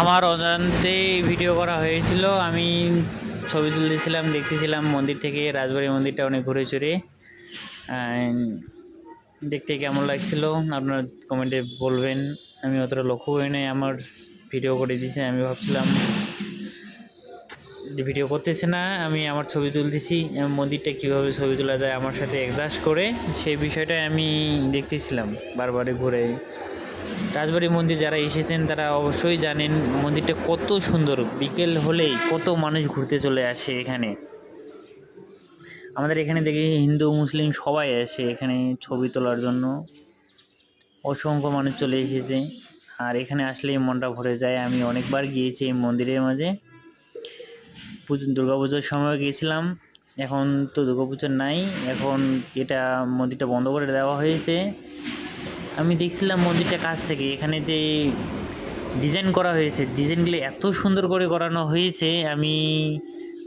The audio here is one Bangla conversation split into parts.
আমার অজান্তে ভিডিও করা হয়েছিল। আমি ছবি তুলতেছিলাম, দেখতেছিলাম মন্দির থেকে রাজবাড়ি মন্দিরটা অনেক ঘুরে চুরে। দেখতে কেমন লাগছিল? আপনার কমেন্টে বলবেন। আমি অতটা লক্ষ্য করি নাই, আমার ভিডিও করে দিয়েছে আমি ভাবছিলাম ভিডিও করতেছে না, আমি আমার ছবি তুলতেছি। মন্দিরটা কীভাবে ছবি তোলা যায়, আমার সাথে অ্যাডজাস্ট করে। সেই বিষয়টা আমি দেখতেছিলাম বারবারে ঘুরে। রাজবাড়ি মন্দির যারা এসেছেন তারা অবশ্যই জানেন মন্দিরটা কত সুন্দর। বিকেল হলেই কত মানুষ ঘুরতে চলে আসে এখানে। আমাদের এখানে দেখি হিন্দু, মুসলিম সবাই আসে এখানে ছবি তোলার জন্য। অসংখ্য মানুষ চলে এসেছে। আর এখানে আসলেই মনটা ভরে যায়। আমি অনেকবার গিয়েছি এই মন্দিরের মাঝে। দুর্গা পুজোর সময় গিয়েছিলাম। এখন তো দুর্গা পুজো নাই। এখন এটা মন্দিরটা বন্ধ করে দেওয়া হয়েছে। আমি দেখছিলাম মন্দিরটা কাছ থেকে। এখানে যে ডিজাইন করা হয়েছে ডিজাইনগুলো এত সুন্দর করে করানো হয়েছে, আমি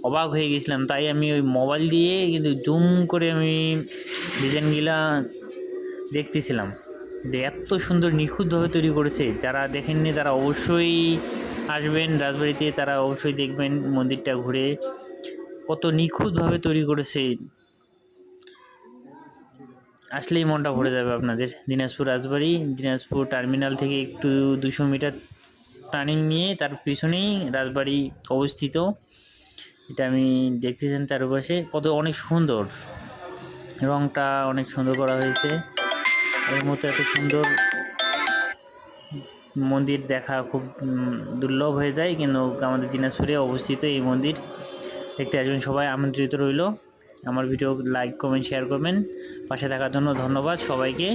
অবাক হয়ে গেছিলাম। তাই আমি ওই মোবাইল দিয়ে কিন্তু জুম করে আমি ডিজাইনগুলা দেখতেছিলাম। যে এত সুন্দর নিখুঁতভাবে তৈরি করেছে। যারা দেখেননি তারা অবশ্যই আসবেন রাজবাড়িতে, তারা অবশ্যই দেখবেন মন্দিরটা ঘুরে কত নিখুঁতভাবে তৈরি করেছে। আসলেই মনটা ভরে যাবে আপনাদের। দিনাজপুর রাজবাড়ি, দিনাজপুর টার্মিনাল থেকে একটু দুশো মিটার টার্নিং নিয়ে তার পিছনেই রাজবাড়ি অবস্থিত। এটা আমি দেখতেছেন চারপাশে। কত, অনেক সুন্দর। রংটা অনেক সুন্দর করা হয়েছে। এর মতো এত সুন্দর মন্দির দেখা খুব দুর্লভ হয়ে যায়। কিন্তু আমাদের দিনাজপুরে অবস্থিত এই মন্দির। দেখতে আসবেন সবাই, আমন্ত্রিত রইল। আমার ভিডিও লাইক কমেন্ট শেয়ার করবেন। পাশে থাকার জন্য ধন্যবাদ। সবাইকে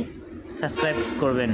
সাবস্ক্রাইব করবেন।